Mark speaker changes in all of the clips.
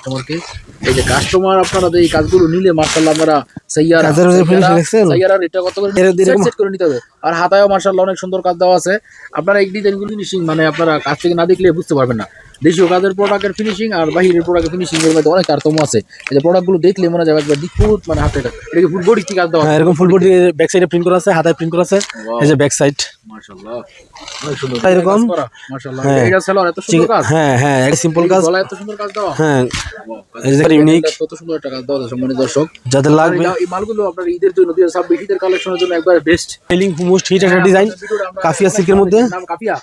Speaker 1: কাস্টমারকে এই যে কাস্টমার আপনারা এই কাজগুলো নিলে মার্শাল্লাহ আমরা সাইয়ারা সাইয়ারা এটা কত করে সেট করে নিতে হবে। আর হাতায়ও মার্শাল্লাহ অনেক সুন্দর কাজ দেওয়া আছে। আপনারা এই ডিজাইনগুলো ফিনিশিং মানে আপনারা কাজ থেকে না দেখলে বুঝতে পারবেন না। দেশীয় কাজের প্রোডাক্টের ফিনিশিং আর বাহিরের প্রোডাক্টের ফিনিশিং এর মধ্যে অনেক তারতম্য আছে। এই যে প্রোডাক্টগুলো দেখলে মনে যাবে একবার নিখুঁত মানে হাতে এটা কি ফুল বডি কি কাজ দেওয়া
Speaker 2: হ্যাঁ এরকম ফুল বডি ব্যাক সাইডে প্রিন্ট করা আছে হাতায় প্রিন্ট করা আছে এই যে ব্যাক সাইড
Speaker 1: মাশাআল্লাহ। অনেক সুন্দর।
Speaker 2: এরকম?
Speaker 1: মাশাআল্লাহ।
Speaker 2: হ্যাঁ।
Speaker 1: এটা সেলর এত সুন্দর কাজ?
Speaker 2: হ্যাঁ হ্যাঁ একটা সিম্পল কাজ।
Speaker 1: গলায় এত সুন্দর কাজ দেওয়া?
Speaker 2: হ্যাঁ। এই যে ইউনিক
Speaker 1: কত সুন্দর একটা কাজ দেওয়া সম্মানিত দর্শক।
Speaker 2: যাদের লাগবে।
Speaker 1: এটা- এই মালগুলো আপনার ঈদের জন্য দুই হাজার ছাব্বিশ ঈদের কালেকশনের জন্য একবার বেস্ট
Speaker 2: সেলিং মোস্ট হিট একটা ডিজাইন কাফিয়া সিল্কের মধ্যে।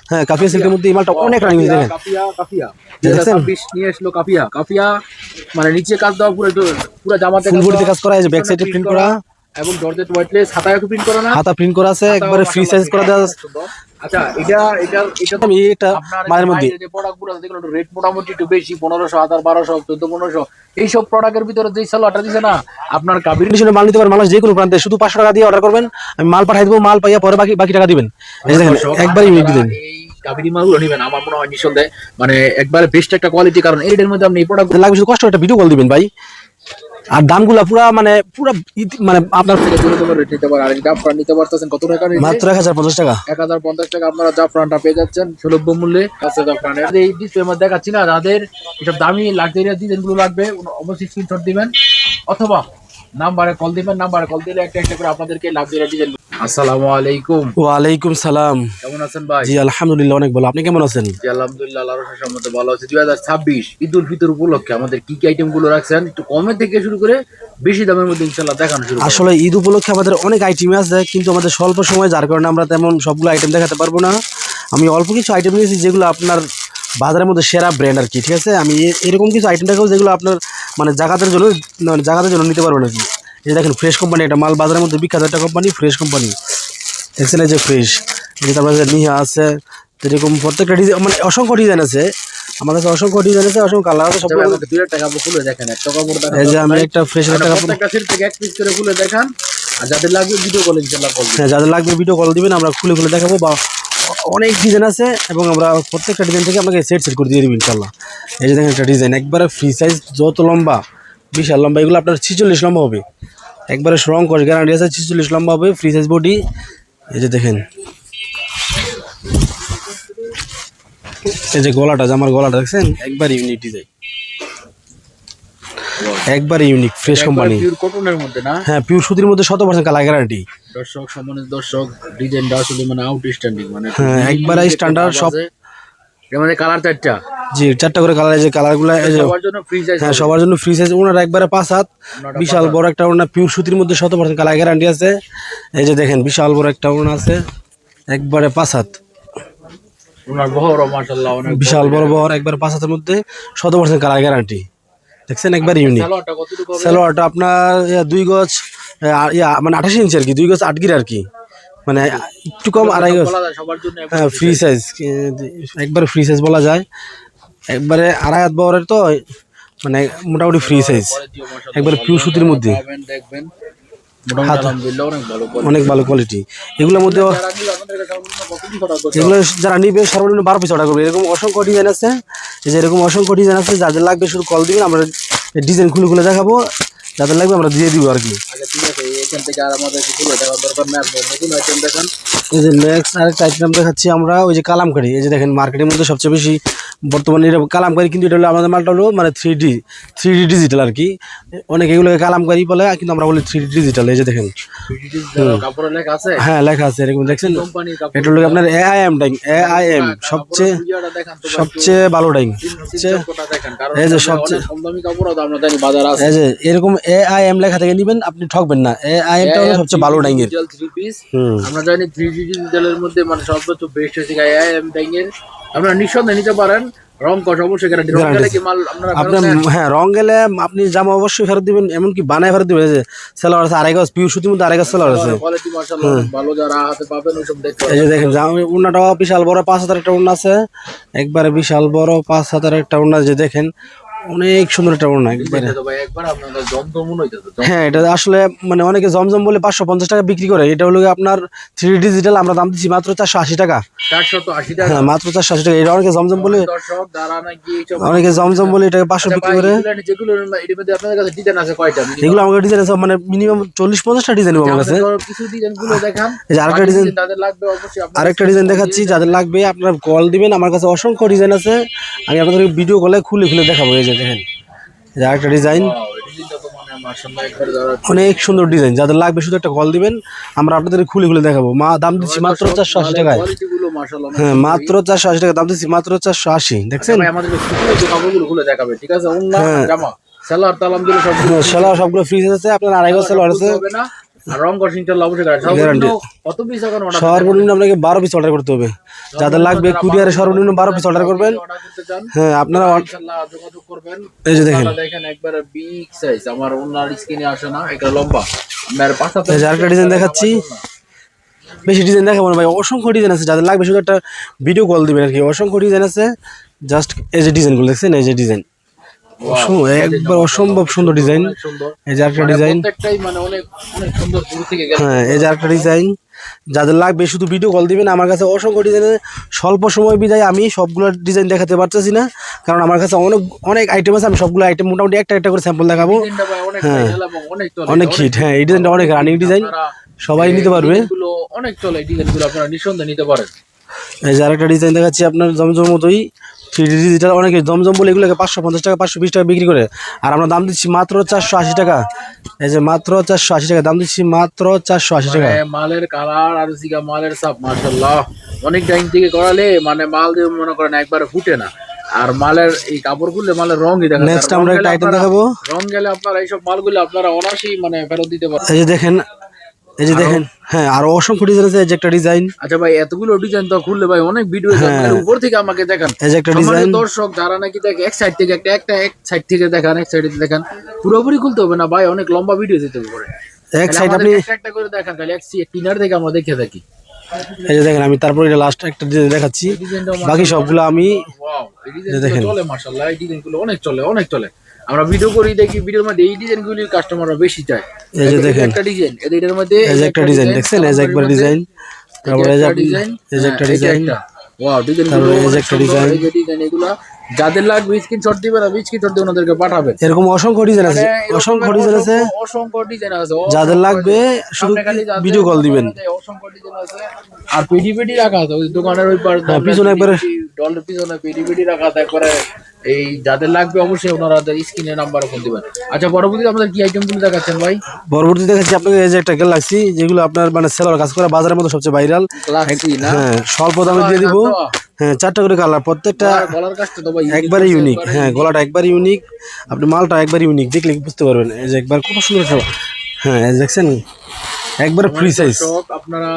Speaker 2: হ্যাঁ কাফিয়া সিল্কের মধ্যে এই মালটা অনেক রানিং
Speaker 1: হয়েছে
Speaker 2: দেখেন। দেখছেন?
Speaker 1: নিয়ে এসলো কাফিয়া কাফিয়া মানে নিচে কাজ দেওয়া পুরো পুরো জামাতে
Speaker 2: ফুল বডিতে কাজ করা আছে ব্যাক সাইডে প্রিন্ট করা।
Speaker 1: এবং জর্জেট হোয়াইটলেস হাতায় প্রিন্ট করা না।
Speaker 2: হাতা প্রিন্ট করা আছে একবারে ফ্রি সাইজ করা দেওয়া।
Speaker 1: আচ্ছা এটা এটা এটা তো
Speaker 2: আমি একটা
Speaker 1: আপনার
Speaker 2: মধ্যে
Speaker 1: যে প্রোডাক্টগুলো আছে যেগুলো রেট মোটামুটি একটু বেশি পনেরোশো হাজার বারোশো চোদ্দ পনেরোশো। এইসব প্রোডাক্টের ভিতরে যে সালোয়ারটা দিছে না আপনার কাবির
Speaker 2: কন্ডিশনে মাল নিতে পারেন মানুষ যে কোনো প্রান্তে শুধু পাঁচশো টাকা দিয়ে অর্ডার করবেন আমি মাল পাঠাই দেবো মাল পাইয়া পরে বাকি বাকি টাকা দিবেন। এই দেখেন একবারই
Speaker 1: মালগুলো নিবেন আমার মনে হয় নিঃসন্দেহে মানে একবারে বেস্ট একটা কোয়ালিটি কারণ এর মধ্যে আপনি এই প্রোডাক্ট
Speaker 2: লাগবে শুধু কষ্ট একটা ভিডিও কল দিবেন ভাই। আর দামগুলা পুরা মানে পুরা মানে আপনার
Speaker 1: নিতে পারেন। আর জাফরান নিতে পারতেছেন কত টাকা
Speaker 2: মাত্র এক হাজার পঞ্চাশ টাকা।
Speaker 1: এক হাজার পঞ্চাশ টাকা আপনারা জাফরানটা পেয়ে যাচ্ছেন সুলভ মূল্যে। আর এই ডিসপ্লে মধ্যে দেখাচ্ছি না যাদের এসব দামি লাক্সারিয়াস ডিজাইনগুলো লাগবে অবশ্যই স্ক্রিনশট দিবেন। অথবা নাম্বারে কল দিবেন নাম্বারে কল দিলে একটা একটা করে আপনাদেরকে লাক্সারিয়াস ডিজাইন আসসালামু আলাইকুম।
Speaker 2: ওয়ালাইকুম সালাম।
Speaker 1: কেমন আছেন ভাই?
Speaker 2: জি আলহামদুলিল্লাহ অনেক ভালো। আপনি কেমন আছেন?
Speaker 1: জি আলহামদুলিল্লাহ আল্লাহর রহমতে ভালো আছে। দুই হাজার ছাব্বিশ ঈদ উল ফিতর উপলক্ষে আমাদের কি কি আইটেমগুলো রাখছেন? একটু কমের থেকে শুরু করে বেশি দামের মধ্যে ইনশাল্লাহ দেখানো শুরু
Speaker 2: আসলে ঈদ উপলক্ষে আমাদের অনেক আইটেম আছে কিন্তু আমাদের স্বল্প সময় যার কারণে আমরা তেমন সবগুলো আইটেম দেখাতে পারব না। আমি অল্প কিছু আইটেম নিয়েছি যেগুলো আপনার বাজারের মধ্যে সেরা ব্র্যান্ড আর কি ঠিক আছে? আমি এরকম কিছু আইটেম দেখাবো যেগুলো আপনার মানে জাগাতের জন্য মানে জাগাতের জন্য নিতে পারবেন আর কি। এই যে দেখেন ফ্রেশ কোম্পানি একটা মাল বাজারের মধ্যে বিখ্যাত একটা কোম্পানি ফ্রেশ কোম্পানি দেখছেন এই যে ফ্রেশ যে তারপরে নিহা আছে এরকম প্রত্যেকটা ডিজাইন মানে অসংখ্য ডিজাইন আছে। আমার কাছে অসংখ্য ডিজাইন আছে অসংখ্য কালার আছে সব
Speaker 1: টাকা খুলে দেখেন একটা কাপড়
Speaker 2: এই যে আমি একটা ফ্রেশ একটা কাপড়
Speaker 1: প্রত্যেকটা সেট থেকে এক পিস করে খুলে দেখান আর যাদের লাগবে ভিডিও কল ইনশাল্লাহ কল
Speaker 2: হ্যাঁ যাদের লাগবে ভিডিও কল দিবেন আমরা খুলে খুলে দেখাবো বা অনেক ডিজাইন আছে এবং আমরা প্রত্যেকটা ডিজাইন থেকে আপনাকে সেট সেট করে দিয়ে দেবো ইনশাল্লাহ এই যে দেখেন একটা ডিজাইন একবারে ফ্রি সাইজ যত লম্বা বিশাল লম্বা এগুলো আপনার ছিচল্লিশ লম্বা হবে। একবারে রং করে গ্যারান্টি আছে ছিচল্লিশ লম্বা হবে ফ্রি সাইজ বডি এই যে দেখেন। এই যে গলাটা জামার গলাটা দেখছেন? একবার ইউনিক ডিজাইন একবার ইউনিক ফ্রেশ কোম্পানি
Speaker 1: পিওর কটনের মধ্যে না?
Speaker 2: হ্যাঁ পিওর সুতির মধ্যে শত পার্সেন্ট কালার গ্যারান্টি
Speaker 1: দর্শক সম্মানিত দর্শক ডিজাইনটা আসলে মানে আউটস্ট্যান্ডিং মানে
Speaker 2: হ্যাঁ, একবারে standard সব।
Speaker 1: এর মধ্যে কালার চারটা।
Speaker 2: জি চারটা করে কালার এই কালারগুলো
Speaker 1: সবার জন্য ফ্রি সাইজ
Speaker 2: হ্যাঁ সবার জন্য ফ্রি সাইজ ওনার একবারে পাঁচ হাত বিশাল বড় একটা ওনার পিওর সুতির মধ্যে শত পার্সেন্ট কালার গ্যারান্টি আছে। এই যে দেখেন বিশাল বড় একটা ওনা আছে একবারে পাঁচ হাত।
Speaker 1: বহর
Speaker 2: বিশাল বড় বড় একবারে পাঁচ হাতের মধ্যে শত পার্সেন্ট কালার গ্যারান্টি দেখছেন একবার ইউনিক
Speaker 1: সালোয়ারটা
Speaker 2: আপনার দুই গজ মানে আঠাশ ইঞ্চি আর কি দুই গজ আট গির আর কি। মানে একটু কম আড়াই হ্যাঁ ফ্রি সাইজ একবারে ফ্রি সাইজ বলা যায়। একবারে আড়াই হাত বহরের তো মানে মোটামুটি ফ্রি সাইজ একবারে পিওর সুতির মধ্যে।
Speaker 1: অনেক ভালো
Speaker 2: কোয়ালিটি এগুলোর মধ্যে? এগুলো যারা নিবে সর্বনিম্ন বারো পিস অর্ডার করবে। এরকম অসংখ্য ডিজাইন আছে। যে এরকম অসংখ্য ডিজাইন আছে যাদের লাগবে শুধু কল দিবেন আমরা ডিজাইন খুলে খুলে দেখাবো। যাদের লাগবে আমরা দিয়ে দিব আর কি।
Speaker 1: আচ্ছা ঠিক আছে এখান থেকে আর আমাদের কিছু দেখার দরকার নেই আপনি নতুন আইটেম দেখান।
Speaker 2: এই যে নেক্সট আরেকটা আইটেম দেখাচ্ছি আমরা ওই যে কালামকারি। এই যে দেখেন মার্কেটের মধ্যে সবচেয়ে বেশি বর্তমানে এটা কালামকারি কিন্তু এটা হলো আমাদের মালটা হলো মানে three D three D digital আর কি। অনেকে এগুলোকে কালামকারি বলে কিন্তু আমরা বলি থ্রি ডিজিটাল এই যে দেখেন। হ্যাঁ লেখা আছে এরকম দেখছেন? এটা হলো আপনার এআইএম ডাইং এআইএম সবচেয়ে
Speaker 1: ভিডিওটা দেখান তো
Speaker 2: সবচেয়ে সবচেয়ে
Speaker 1: ভালো ডাইং
Speaker 2: এই যে সবচেয়ে- এই যে এরকম এআইএম লেখা থেকে নিবেন আপনি ঠকবেন না। হলো সবচেয়ে ভালো
Speaker 1: আমরা জানি থ্রি জি ডিজিটালের মধ্যে মানে সর্বোচ্চ বেস্ট হচ্ছে আইএম আপনারা নিঃসন্দেহে নিতে পারেন। রং কষ অবশ্যই গ্যারান্টি রং গেলে কি মাল আপনার
Speaker 2: হ্যাঁ রং গেলে আপনি জামা অবশ্যই ফেরত দিবেন এমনকি বানায় ফেরত দিবেন। যে সেলার আছে আড়াই গাছ পিউ সুতির মধ্যে আড়াই গাছ সেলার আছে।
Speaker 1: কোয়ালিটি মাশাআল্লাহ ভালো যারা হাতে পাবেন ওইসব দেখতে
Speaker 2: এই যে দেখেন জামা উন্নাটাও বিশাল বড় পাঁচ হাজার একটা উন্না আছে। একবারে বিশাল বড় পাঁচ হাজার একটা উন্না যে দেখেন। অনেক সুন্দর একটা ওড়না হ্যাঁ এটা আসলে মানে অনেকে জমজম বলে পাঁচশো পঞ্চাশ টাকা বিক্রি করে এটা হলো আপনার থ্রি ডিজিটাল আমরা দাম দিচ্ছি মাত্র চারশো আশি টাকা। হ্যাঁ মাত্র চারশো আশি টাকা এটা অনেকে জমজম বলে অনেকে জমজম বলে এটাকে পাঁচশো
Speaker 1: আচ্ছা
Speaker 2: বিক্রি করে।
Speaker 1: এগুলো কাছে ডিজাইন আছে
Speaker 2: আমাকে ডিজাইন আছে মানে মিনিমাম চল্লিশ পঞ্চাশটা ডিজাইন আমার কাছে। আরেকটা ডিজাইন আরেকটা ডিজাইন দেখাচ্ছি যাদের লাগবে আপনার কল দিবেন আমার কাছে অসংখ্য ডিজাইন আছে। আমি আপনাদের ভিডিও কলে খুলে খুলে দেখাবো এই যে। দেখেন। আরেকটা ডিজাইন অনেক সুন্দর ডিজাইন যাদের লাগবে শুধু একটা কল দিবেন আমরা আপনাদের খুলে খুলে দেখাবো। মা দাম দিচ্ছি মাত্র চারশো আশি টাকায়। হ্যাঁ মাত্র চারশো আশি টাকা দাম দিচ্ছি মাত্র চারশো আশি দেখছেন? হ্যাঁ।
Speaker 1: জামা সালোয়ার তালাম দিলে সব
Speaker 2: সেলা সবগুলো ফ্রিজ আছে আপনার আড়াই গজ সেলার আছে।
Speaker 1: আর রং কর সিংটা অবশ্যই করা কত পিস এখন অর্ডার
Speaker 2: সর্বনিম্ন আপনাকে বারো পিস অর্ডার করতে হবে। যাদের লাগবে কুরিয়ারে সর্বনিম্ন বারো পিস অর্ডার করবেন। হ্যাঁ আপনারা
Speaker 1: ইনশাআল্লাহ যোগাযোগ করবেন।
Speaker 2: এই যে দেখেন।
Speaker 1: দেখেন একবারে বিগ সাইজ আমার ওনার স্কিনে আসে না এটা লম্বা। আপনার পাশাতে
Speaker 2: আরেকটা ডিজাইন দেখাচ্ছি। বেশি ডিজাইন দেখাবো না ভাই অসংখ্য ডিজাইন আছে। যাদের লাগবে শুধু একটা ভিডিও কল দিবেন আর কি। অসংখ্য ডিজাইন আছে। জাস্ট এই যে ডিজাইনগুলো দেখছেন এই যে ডিজাইন একবার অসম্ভব সুন্দর ডিজাইন এই যে আরেকটা
Speaker 1: মানে
Speaker 2: ডিজাইন
Speaker 1: মানে গেছে।
Speaker 2: হ্যাঁ এই যে আরেকটা ডিজাইন যাদের লাগবে শুধু ভিডিও কল দিবেন। আমার কাছে অসংখ্য ডিজাইনের স্বল্প সময় বিদায় আমি সবগুলো ডিজাইন দেখাতে পারতেছি না। কারণ আমার কাছে অনেক অনেক আইটেম আছে। আমি সবগুলো আইটেম মোটামুটি একটা একটা করে স্যাম্পল দেখাবো।
Speaker 1: অনেক
Speaker 2: হ্যাঁ।
Speaker 1: অনেক
Speaker 2: হিট হ্যাঁ এই ডিজাইনটা অনেক রানিং ডিজাইন সবাই নিতে পারবে।
Speaker 1: অনেক চলে। ডিজাইনগুলো আপনারা নিঃসন্দেহে নিতে পারেন।
Speaker 2: এই যে আরেকটা ডিজাইন দেখাচ্ছি আপনার জমজম মতোই ডিজিটাল অনেকে জমজম বলে এগুলোকে পাঁচশো পঞ্চাশ টাকা পাঁচশো বিশ টাকা বিক্রি করে। আর আমরা দাম দিচ্ছি মাত্র চারশো আশি টাকা। এই যে মাত্র চারশো আশি টাকা দাম দিচ্ছি মাত্র চারশো আশি টাকা।
Speaker 1: মানে মালের কালার আর সিগা মালের সাপ মাশাআল্লাহ। অনেক টাইম থেকে করালে মানে মাল দিয়ে মনে করেন একবারে ফুটে না। আর মালের এই কাপড়গুলো মালের রঙই দেখা
Speaker 2: নেক্সট
Speaker 1: রং
Speaker 2: আমরা একটা আইটেম দেখাবো।
Speaker 1: রং গেলে আপনারা এইসব মালগুলো আপনারা অনাসি মানে ফেরত দিতে পারেন
Speaker 2: এই যে দেখেন এই যে দেখেন হ্যাঁ আরও অসংখ্য ডিজাইন আছে এই যে একটা ডিজাইন
Speaker 1: আচ্ছা ভাই এতগুলো ডিজাইন তো খুললে ভাই অনেক ভিডিও উপর থেকে আমাকে দেখান।
Speaker 2: এই যে একটা ডিজাইন
Speaker 1: দর্শক যারা নাকি দেখে এক সাইড থেকে একটা একটা এক সাইড থেকে দেখান এক সাইড দেখান পুরোপুরি খুলতে হবে না ভাই অনেক লম্বা ভিডিও দিতে হবে
Speaker 2: এক সাইড আপনি
Speaker 1: একটা করে দেখান খালি এক কিনার থেকে আমরা দেখে থাকি
Speaker 2: এই যে দেখেন আমি তারপরে এটা লাস্ট একটা ডিজাইন দেখাচ্ছি। বাকি সবগুলো আমি
Speaker 1: ডিজাইনগুলো চলে মাশাআল্লাহ এই ডিজাইনগুলো অনেক চলে অনেক চলে। আমরা ভিডিও করি দেখি ভিডিওর মধ্যে এই ডিজাইনগুলি কাস্টমাররা বেশি চায়।
Speaker 2: এই যে দেখেন।
Speaker 1: একটা ডিজাইন এটার মধ্যে
Speaker 2: এই যে একটা ডিজাইন দেখছেন? এই যে একবার ডিজাইন তারপরে এই যে
Speaker 1: ডিজাইন
Speaker 2: এই যে একটা ডিজাইন
Speaker 1: ওয়াও ডিজাইন
Speaker 2: তারপরে এই যে একটা ডিজাইন।
Speaker 1: এই যে ডিজাইন এগুলা যাদের লাগবে স্ক্রিনশট দিবেন আর স্ক্রিনশট দিয়ে ওনাদেরকে পাঠাবেন
Speaker 2: এরকম অসংখ্য ডিজাইন আছে
Speaker 1: মানে
Speaker 2: অসংখ্য ডিজাইন আছে।
Speaker 1: অসংখ্য- ডিজাইন আছে
Speaker 2: যাদের লাগবে শুধু ভিডিও কল দিবেন।
Speaker 1: অসংখ্য ডিজাইন আছে। আর পিডি পিডি রাখা আছে ওই দোকানের ওই পার
Speaker 2: হ্যাঁ, পিছনে একবারে-
Speaker 1: ডলের পিছনে পিডি পিডি রাখা আছে একবারে এই যাদের লাগবে অবশ্যই ওনারা স্ক্রিনে নাম্বার ফোন দিবেন। আচ্ছা পরবর্তীতে আমাদের কি আইটেমগুলো দেখাচ্ছেন ভাই?
Speaker 2: পরবর্তী দেখাচ্ছি আপনাকে এই যে একটা গ্যালাক্সি যেগুলো আপনার মানে সেলার কাজ করে বাজারের মধ্যে সবচেয়ে ভাইরাল হ্যাঁ স্বল্প দামে দিয়ে দিব। হ্যাঁ চারটা করে কালার প্রত্যেকটা
Speaker 1: গলার কাজটা তো ভাই
Speaker 2: একবারে ইউনিক হ্যাঁ গলাটা একবার ইউনিক আপনি মালটা একবার ইউনিক দেখলে বুঝতে পারবেন। এই যে একবার খুব সুন্দর হ্যাঁ দেখছেন একবার ফ্রি সাইজ
Speaker 1: আপনারা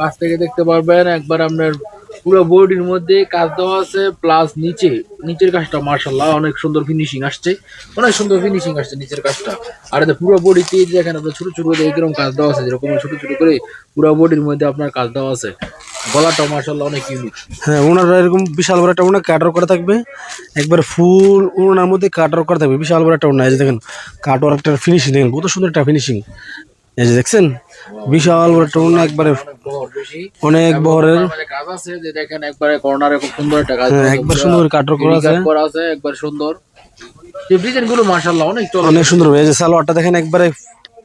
Speaker 1: কাছ থেকে দেখতে পারবেন একবার আপনার পুরো বডির মধ্যে কাজ দেওয়া আছে প্লাস নিচে, নিচের কাজটা মার্শাল্লাহ অনেক সুন্দর ফিনিশিং আসছে। অনেক সুন্দর ফিনিশিং আসছে নিচের কাজটা। আর এটা পুরো বডিতে দেখেন আপনার ছোট ছোট করে এরকম কাজ দেওয়া আছে, যেরকম ছোট ছোট করে পুরো বডির মধ্যে আপনার কাজ দেওয়া আছে। গলাটা মার্শাল্লাহ অনেক ইউনিক
Speaker 2: হ্যাঁ ওনারা এরকম বিশাল বড় একটা ওনা কাটার করা থাকবে। একবার ফুল ওনার মধ্যে কাটার করা থাকবে। বিশাল বড় একটা ওনা, এই যে দেখেন কাটার একটা ফিনিশিং দেখেন, কত সুন্দর একটা ফিনিশিং এই যে দেখছেন? বিশাল বড় একটা একবারে
Speaker 1: অনেক
Speaker 2: বহরের।
Speaker 1: কাজ আছে যে দেখেন একবারে কর্নারে খুব সুন্দর একটা কাজ
Speaker 2: হ্যাঁ,
Speaker 1: আছে,
Speaker 2: একবার সুন্দর কাটার করা আছে
Speaker 1: কাজ করা আছে। একবার সুন্দর এই ডিজাইনগুলো মার্শাল্লাহ অনেক
Speaker 2: অনেক সুন্দর। এই যে সালোয়ারটা দেখেন একবারে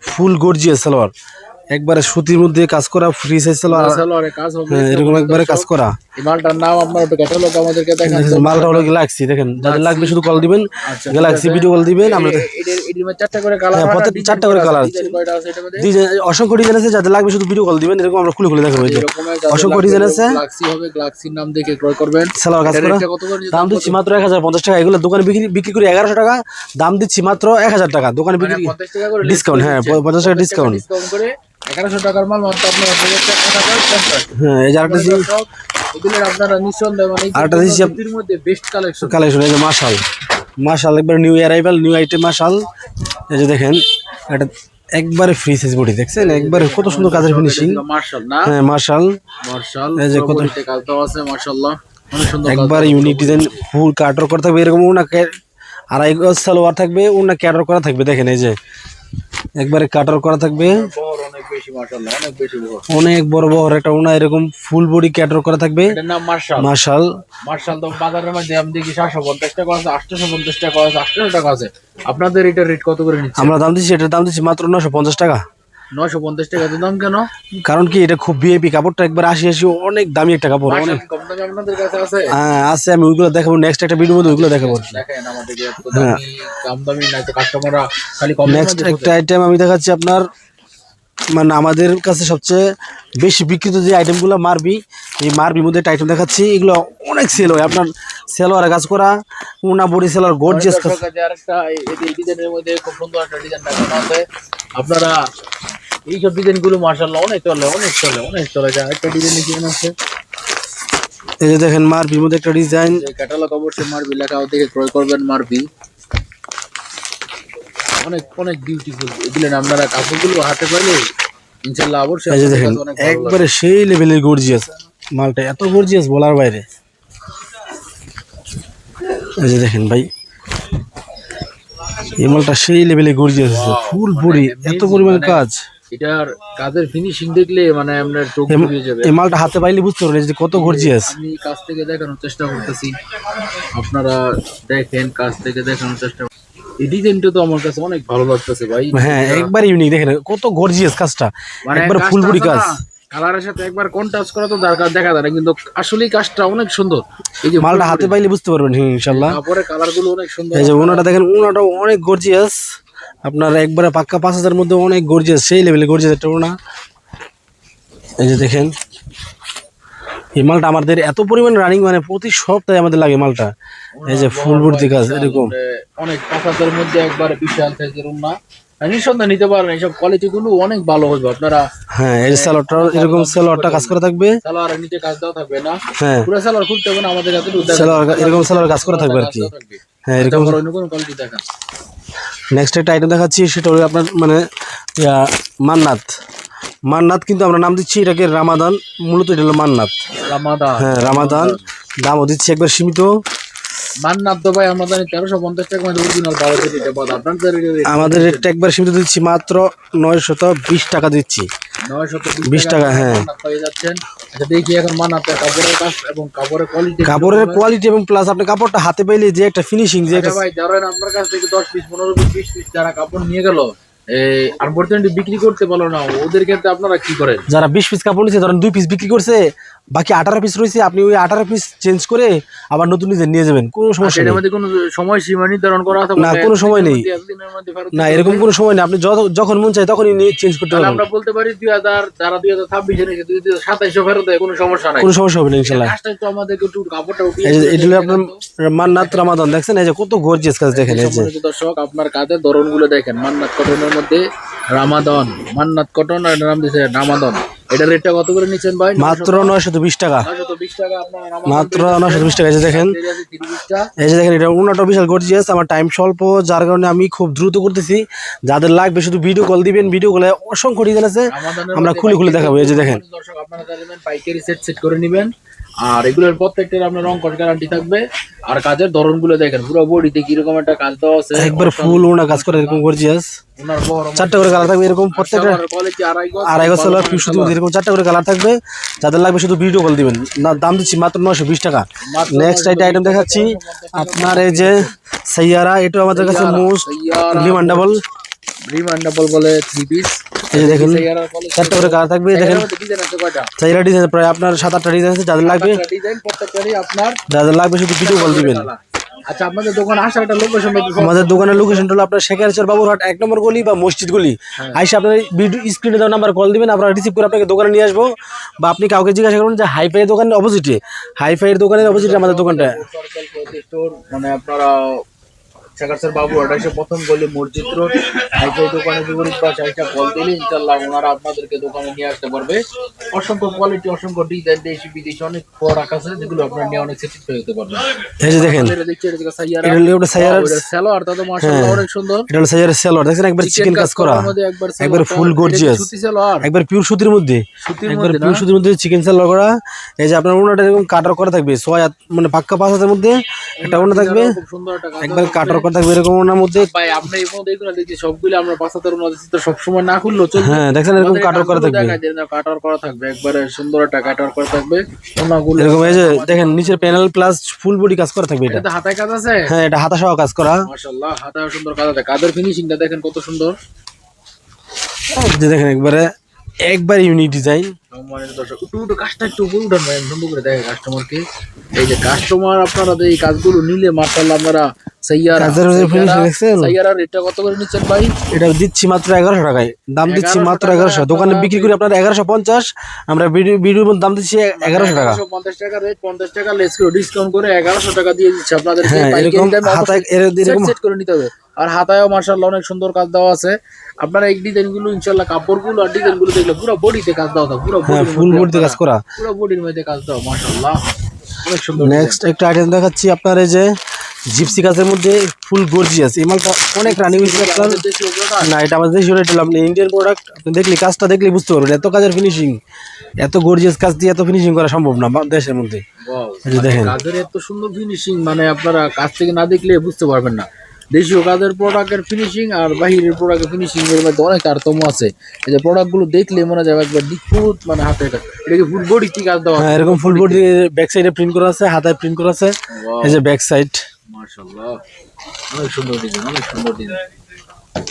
Speaker 2: ফুল গর্জিয়াস সালোয়ার। একবারে সুতির মধ্যে কাজ করা ফ্রি সাইজ সালোয়ার।
Speaker 1: কাজ
Speaker 2: হ্যাঁ এরকম একবারে কাজ করা।
Speaker 1: মালটার নাম আপনার ক্যাটালগ আমাদেরকে দেখান।
Speaker 2: মালটা হলো গ্যালাক্সি দেখেন। যাদের লাগবে শুধু কল দিবেন। গ্যালাক্সি ভিডিও কল দিবেন আমরা
Speaker 1: চারটা করে কালার
Speaker 2: হ্যাঁ, অসংখ্য ডিজাইন আছে যাদের লাগবে শুধু ভিডিও কল দিবেন এরকম আমরা খুলে খুলে দেখাবো এই যে।
Speaker 1: এরকমের যাদের
Speaker 2: অসংখ্য ডিজাইন আছে।
Speaker 1: হবে গ্লাক্সির নাম দেখে ক্রয় করবেন।
Speaker 2: সালোয়ার কাজ
Speaker 1: এটার
Speaker 2: করা।
Speaker 1: রেটটা কত করে
Speaker 2: দাম দিচ্ছি মাত্র এক হাজার পঞ্চাশ টাকা এগুলো দোকানে বিক্রি বিক্রি করে এগারোশো টাকা দাম দিচ্ছি মাত্র এক হাজার টাকা দোকানে বিক্রি
Speaker 1: 50 মানে টাকা করে
Speaker 2: ডিসকাউন্ট হ্যাঁ পঞ্চাশ টাকা ডিসকাউন্ট
Speaker 1: ডিসকাউন্ট করে 1100 টাকার মাল মাত্র আপনার হয়ে যাচ্ছে 1050
Speaker 2: এই যে আরেকটা জিনিস
Speaker 1: দর্শক, এগুলোর আপনারা নিঃসন্দেহে
Speaker 2: আরেকটা জিনিস আপ-
Speaker 1: এর মধ্যে বেস্ট কালেকশন
Speaker 2: কালেকশন এই যে মাশাল। মাশাল একবার নিউ অ্যারাইভাল নিউ আইটেম মাশাল। এই যে দেখেন এটা একবারে ফ্রি সাইজ বডি দেখছেন? একবারে কত সুন্দর কাজের ফিনিশিং হ্যাঁ মাশাল।
Speaker 1: মার্শাল
Speaker 2: এই যে কত-
Speaker 1: আছে মার্শাল্লাহ অনেক সুন্দর
Speaker 2: একবার ইউনিক ডিজাইন ফুল কাটার করে থাকবে। এরকম না আড়াই গজ সালোয়ার থাকবে ওনা ক্যাটার করা থাকবে। দেখেন এই যে একবারে কাটার করা থাকবে।
Speaker 1: অনেক
Speaker 2: বড়। বড় একটা ওনা এরকম ফুল বডি ক্যাটার করা থাকবে।
Speaker 1: মার্শাল।
Speaker 2: মার্শাল।
Speaker 1: তো বাজারের মধ্যে আমি দেখি সাতশো পঞ্চাশ টাকা আছে আটশো পঞ্চাশ টাকা আছে আটশো টাকা আছে। আপনাদের এটা রেট কত করে নিচ্ছে?
Speaker 2: আমরা দাম দিচ্ছি এটার দাম দিচ্ছি মাত্র নশো পঞ্চাশ টাকা।
Speaker 1: নয়শো পঞ্চাশ টাকা দাম কেন?
Speaker 2: কারণ কি এটা খুব বিএপি কাপড়টা একবার আশি আশি অনেক দামি একটা কাপড় অনেক
Speaker 1: কম দামে আপনাদের কাছে আছে?
Speaker 2: হ্যাঁ আছে আমি ওইগুলো দেখাবো নেক্সট একটা ভিডিও মধ্যে ওইগুলো দেখাবো।
Speaker 1: দেখেন কম দামি তো কাস্টমাররা খালি কম
Speaker 2: নেক্সট একটা আইটেম আমি দেখাচ্ছি আপনার মানে আমাদের কাছে সবচেয়ে বেশি বিক্রিত যে আইটেমগুলো মারবি এই মারবির মধ্যে একটা আইটেম দেখাচ্ছি। এগুলো অনেক সেল হয়। আপনার সেলোয়ার কাজ করা উনা বডি সেলোয়ার
Speaker 1: আছে। আপনারা এইসব ডিজাইনগুলো মার্শাল্লাহ অনেক চলে অনেক চলে অনেক চলে। যায় একটা ডিজাইন ডিজাইন আছে
Speaker 2: এই যে দেখেন মারবির মধ্যে একটা ডিজাইন
Speaker 1: ক্যাটালগ অবশ্যই মারবি লেখা দেখে ক্রয় করবেন মারবি। অনেক অনেক বিউটিফুল দিলেন আপনারা কাপড়গুলো হাতে পাইলে অবশ্যই
Speaker 2: এই যে দেখেন। একবারে সেই লেভেলের গর্জিয়াস মালটা এত গর্জিয়াস বলার বাইরে। এই যে দেখেন ভাই এই মালটা সেই লেভেলে গর্জিয়াস আছে ফুল বডি এত পরিমাণ কাজ।
Speaker 1: এটার কাজের ফিনিশিং দেখলে মানে আপনার চোখ জুড়িয়ে যাবে।
Speaker 2: এই মালটা হাতে পাইলে বুঝতে পারবেন যে কত গর্জিয়াস।
Speaker 1: আমি কাছ থেকে দেখানোর চেষ্টা করতেছি। আপনারা দেখেন কাছ থেকে দেখানোর চেষ্টা এই ডিজাইনটা তো আমার কাছে অনেক ভালো লাগতেছে ভাই।
Speaker 2: হ্যাঁ একবার ইউনিক দেখেন কত গর্জিয়াস কাজটা।
Speaker 1: মানে
Speaker 2: একবার ফুল বডি কাজ।
Speaker 1: কালারের সাথে একবার কন্ট্রাস্ট করা তো দরকার দেখা যায় কিন্তু আসলেই কাজটা অনেক সুন্দর। এই যে
Speaker 2: মালটা হাতে পাইলে বুঝতে
Speaker 1: পারবেনগুলো অনেক সুন্দর
Speaker 2: এই যে ওনাটা দেখেন ওনাটা অনেক গর্জিয়াস আপনার একবারে পাক্কা পাঁচ হাজার মধ্যে অনেক গর্জিয়াস সেই লেভেলে গর্জিয়াস একটা ওনা। এই যে দেখেন এই মালটা আমাদের এত পরিমাণ রানিং মানে প্রতি সপ্তাহে আমাদের লাগে মালটা। এই যে ফুল ভর্তি কাজ এরকম।
Speaker 1: অনেক পাঁচাতের মধ্যে একবার বিশাল সাইজের উন্না নিঃসন্দেহে নিতে পারেন এইসব কোয়ালিটি গুলো অনেক ভালো হবে। আপনারা
Speaker 2: হ্যাঁ এই যে স্যালোয়ারটা এরকম স্যালোয়ারটা কাজ করা থাকবে?
Speaker 1: সালোয়ারের নিচে কাজ দেওয়া থাকবে না।
Speaker 2: হ্যাঁ।
Speaker 1: পুরো সালোয়ার খুলতে হবে না আমাদের কাছে
Speaker 2: এরকম সালোয়ার কাজ করা থাকবে আর কি। হ্যাঁ এরকম
Speaker 1: তারপর অন্য কোনো কোয়ালিটি দেখান।
Speaker 2: নেক্সট একটা আইটেম দেখাচ্ছি সেটা হলো আপনার মানে মান্নাত। মান্নাত কিন্তু আমরা নাম দিচ্ছি এটাকে রামাদান মূলত এটা হলো মান্নাত।
Speaker 1: রামাদা
Speaker 2: হ্যাঁ রামাদান দামও দিচ্ছি একবার সীমিত।
Speaker 1: মান্নাত তো ভাই আমরা তেরোশো পঞ্চাশ টাকা অরিজিনাল বারো কেজি আপনাদের
Speaker 2: আমাদের রেটটা একবার সীমিত দিচ্ছি মাত্র নয়শত বিশ টাকা দিচ্ছি। বিশ টাকা, হ্যাঁ।
Speaker 1: আচ্ছা কাপড়ের কোয়ালিটি
Speaker 2: এবং প্লাস আপনি কাপড়টা হাতে পাইলে যে একটা ফিনিশিং যে একটা
Speaker 1: আচ্ছা ভাই ধরেন আপনার কাছ থেকে দশ পিস পনেরো পিস বিশ পিস যারা কাপড় নিয়ে গেল এই আনফর্চুনেটলি বিক্রি করতে না ওদের ক্ষেত্রে আপনারা কি করেন?
Speaker 2: যারা বিশ পিস কাপড় নিচ্ছে ধরেন দুই পিস বিক্রি করছে বাকি আঠারো পিস রয়েছে আপনি ওই আঠারো পিস চেঞ্জ করে আবার নতুন নিজে নিয়ে যাবেন কোনো সমস্যা নেই।
Speaker 1: মধ্যে কোনো সময় সীমা নির্ধারণ করা আছে?
Speaker 2: না, কোনো সময় নেই। না এরকম কোনো সময় নেই। আপনি যখন মন চায় তখনই চেঞ্জ করতে পারবেন।
Speaker 1: আমরা বলতে পারি দুই হাজার যারা দুই হাজার ছাব্বিশে নিয়েছে দুই হাজার সাতাইশো ফেরত দেয় কোনো সমস্যা নাই।
Speaker 2: কোনো সমস্যা হবে না ইনশাল্লাহ।
Speaker 1: কাজটা একটু কাপড়টা
Speaker 2: এটা হলো আপনার মান্নাত রামাদান দেখছেন? এই যে কত গর্জিয়াস কাজ দেখেন এই যে।
Speaker 1: দর্শক আপনার কাজের ধরনগুলো দেখেন মান্নাত কটনের মধ্যে রামাদন মান্নাত কটন আর নাম দিয়েছে রামাদন। এটা রেটটা কত করে নিচ্ছেন ভাই?
Speaker 2: মাত্র নয়শত বিশ টাকা। মাত্র নয়শত বিশ টাকা। এই যে দেখেন এই যে দেখেন এটা উন্নত বিশাল গর্জিয়াস আমার টাইম স্বল্প যার কারণে আমি খুব দ্রুত করতেছি। যাদের লাগবে শুধু ভিডিও কল দিবেন ভিডিও কলে অসংখ্য ডিজাইন আছে। আমরা খুলে খুলে দেখাবো। এই যে দেখেন।
Speaker 1: দর্শক আপনারা পাইকারি সেট সেট করে নেবেন। আর এগুলোর প্রত্যেকটার আপনার রং কট গ্যারান্টি থাকবে। আর কাজের ধরনগুলো দেখেন পুরো বডিতে কীরকম একটা কাজ দেওয়া আছে
Speaker 2: একবার ফুল ওনা কাজ করে এরকম গর্জিয়াস চারটা করে কালার থাকবে এরকম প্রত্যেকটা
Speaker 1: কোয়ালিটি আড়াই গজ
Speaker 2: আড়াই গজ শুধু এরকম চারটা করে কালার থাকবে। যাদের লাগবে শুধু ভিডিও কল দিবেন। না দাম দিচ্ছি মাত্র নয়শো বিশ টাকা। নেক্সট একটা আইটেম দেখাচ্ছি। আপনার এই যে সাইয়ারা এটা আমাদের কাছে মোস্ট রিমান্ডাবল
Speaker 1: রিমান্ডেবল বলে থ্রি পিস
Speaker 2: এই যে দেখেন চারটা করে কালার থাকবে দেখেন।
Speaker 1: ডিজাইন আছে কয়টা?
Speaker 2: সাইয়ারা ডিজাইন প্রায় আপনার সাত আটটা ডিজাইন আছে যাদের লাগবে।
Speaker 1: ডিজাইন প্রত্যেকটারই আপনার
Speaker 2: যাদের লাগবে শুধু ভিডিও কল দিবেন।
Speaker 1: আচ্ছা আপনাদের দোকানে আসার একটা লোকেশন
Speaker 2: আমাদের দোকানের লোকেশন হলো আপনার শেখারচর বাবুরহাট এক নম্বর গলি বা মসজিদ গলি। আইসে আপনার ভিডিও স্ক্রিনে দেওয়া নাম্বার কল দিবেন রিসিভ করে আপনাকে দোকানে নিয়ে আসব। বা আপনি কাউকে জিজ্ঞাসা করবেন যে হাইফাই দোকানের অপোজিটে হাইফাইয়ের দোকানের অপোজিটে আমাদের দোকানটা।
Speaker 1: মানে আপনারা বাবু এসে প্রথম গলি মসজিদ রোড দোকানে বিপরীত পাশে একটা কল দিলে ইনশাল্লাহ ওনারা আপনাদেরকে দোকানে নিয়ে আসতে পারবে। অসংখ্য কোয়ালিটি অসংখ্য ডিজাইন দেশি বিদেশি অনেক প্রোডাক্ট আছে যেগুলো আপনারা নিয়ে অনেক স্যাটিসফাই হতে পারবেন।
Speaker 2: এই যে দেখেন
Speaker 1: এটা দেখছি এটা সাইয়ারা।
Speaker 2: এটা হলো আপনার
Speaker 1: সালোয়ার তো মাশাআল্লাহ অনেক সুন্দর।
Speaker 2: এটা হলো সাইয়ারের সেলর দেখছেন একবার চিকেন কাজ করা।
Speaker 1: একবার
Speaker 2: ফুল গর্জিয়াস একবার পিওর সুতির মধ্যে।
Speaker 1: সুতির
Speaker 2: একবার
Speaker 1: মধ্যে
Speaker 2: পিওর সুতির মধ্যে চিকেন সেলর করা। এই যে আপনার ওনাটা এরকম কাটার করা থাকবে ছয় মানে পাক্কা পাঁচ হাতের মধ্যে একটা ওনা থাকবে। একবার কাটার করা থাকবে এরকম ওনার মধ্যে
Speaker 1: ভাই আপনি এই মধ্যে এগুলো দেখছি সবগুলো আমরা বাসাতের মধ্যে তো সবসময় না খুললো চলবে।
Speaker 2: হ্যাঁ দেখছেন এরকম কাটার করা থাকবে।
Speaker 1: কাটার করা থাকবে একবারে সুন্দর একটা কাটার করা থাকবে। ওনাগুলো
Speaker 2: এরকম এই যে দেখেন নিচের প্যানেল প্লাস ফুল বডি কাজ করা থাকবে এটা।
Speaker 1: হাতায় কাজ আছে?
Speaker 2: হ্যাঁ এটা হাতা সহ কাজ করা।
Speaker 1: মাশাআল্লাহ হাতায় সুন্দর কাজ আছে। কাজের ফিনিশিংটা দেখেন কত সুন্দর।
Speaker 2: যে দেখেন একবারে একবার ইউনিক ডিজাইন
Speaker 1: সম্মানিত দর্শক একটু একটু কাজটা একটু উপরে উঠান ভাই সুন্দর করে দেখে কাস্টমারকে এই যে কাস্টমার আপনারা এই কাজগুলো নিলে মাশাআল্লাহ আপনারা সাইয়ারা
Speaker 2: কাজের মধ্যে finishing দেখছেন?
Speaker 1: সাইয়ারা রেটটা কত করে নিচ্ছেন ভাই?
Speaker 2: এটা দিচ্ছি মাত্র এগারোশো টাকায়। দাম দিচ্ছি মাত্র
Speaker 1: টাকা,
Speaker 2: এগারোশো। দোকানে বিক্রি করি আপনার এগারোশো পঞ্চাশ। আমরা দাম দিচ্ছি এগারোশো টাকা।
Speaker 1: পঞ্চাশ টাকা রেট পঞ্চাশ টাকা লেস করে ডিসকাউন্ট করে এগারোশো টাকা দিয়ে দিচ্ছে। আপনাদের
Speaker 2: হ্যাঁ এরকম হাতায় এর- এরকম
Speaker 1: সেট করে নিতে হবে। আর হাতায়ও মার্শাল্লাহ অনেক সুন্দর কাজ দেওয়া আছে। আপনারা এই ডিজাইনগুলো ইনশাল্লাহ কাপড়গুলো আর ডিজাইনগুলো দেখলে পুরো বডিতে কাজ দেওয়া থাকে পুরো
Speaker 2: হ্যাঁ ফুল বডিতে কাজ করা।
Speaker 1: পুরো বডির মধ্যে কাজ দেওয়া মার্শাল্লাহ অনেক সুন্দর
Speaker 2: নেক্সট একটা আইটেম দেখাচ্ছি আপনার এই যে জিপসি কাজের মধ্যে ফুল গর্জিয়াস এই মালটা অনেক রানিং হয়েছে আপনার। না এটা আমাদের দেশীয় এটা আপনি ইন্ডিয়ান প্রোডাক্ট আপনি দেখলে কাজটা দেখলে বুঝতে পারবেন এত কাজের ফিনিশিং এত গর্জিয়াস কাজ দিয়ে এত ফিনিশিং করা সম্ভব না দেশের মধ্যে।
Speaker 1: মানে
Speaker 2: দেখেন।
Speaker 1: কাজের এত সুন্দর ফিনিশিং মানে আপনারা কাজ থেকে না দেখলে বুঝতে পারবেন না। দেশীয় কাজের প্রোডাক্টের ফিনিশিং আর বাহিরের প্রোডাক্টের ফিনিশিং এর মধ্যে অনেক তারতম্য আছে। এই যে প্রোডাক্টগুলো দেখলে মনে যায় একবার নিখুঁত মানে হাতে এটা এটাকে ফুল বডি কি কাজ দেওয়া
Speaker 2: হ্যাঁ এরকম ফুল বডি ব্যাক সাইডে প্রিন্ট করা আছে হাতায় প্রিন্ট করা আছে। এই যে ব্যাক সাইড
Speaker 1: মাশাআল্লাহ। অনেক সুন্দর ডিজাইন অনেক সুন্দর ডিজাইন